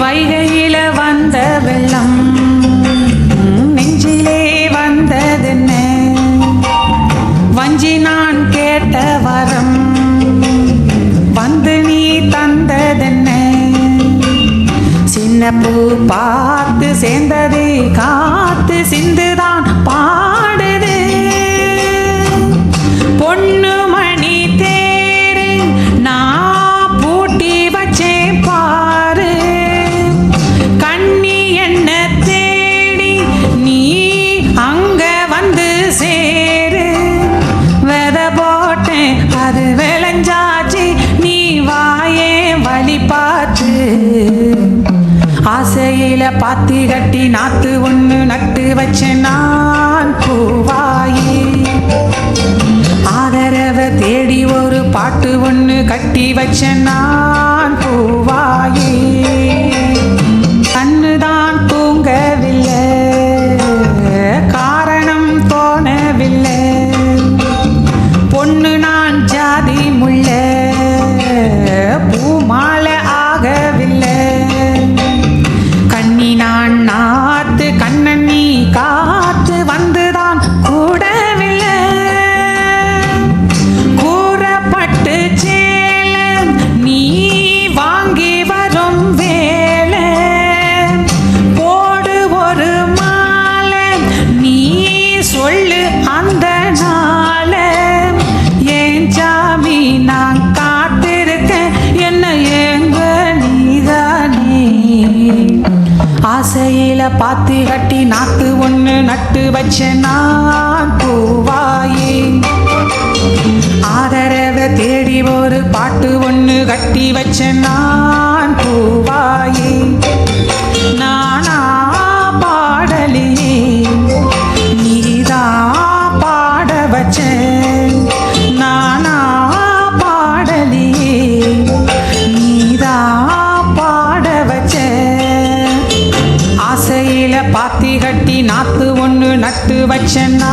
வைகையில வந்த வெள்ளம் நெஞ்சிலே வந்ததென்ன? வஞ்சி நான் கேட்ட வரம் வந்து நீ தந்ததென்ன? சின்ன பூ பார்த்து சேர்ந்தது காத்து சிந்துதான் பா ஆசையில பாத்தி கட்டி நாத்து ஒண்ணு நட்டு வச்ச நான். பூவாயே. ஆதரவை தேடி ஒரு பாட்டு ஒண்ணு கட்டி வச்ச நான். பூவாயே. ஆசையில பார்த்து கட்டி நாத்து ஒன்று நட்டு வச்ச நான் பூவாயே. ஆதரவை தேடி ஒரு பாட்டு ஒன்று கட்டி வச்ச நான் பூவாயே. நானா பாடலே நீதான் பாட வச்சேன் பாத்தி கட்டி நாத்து ஒன்று நட்டு வச்சேன்னா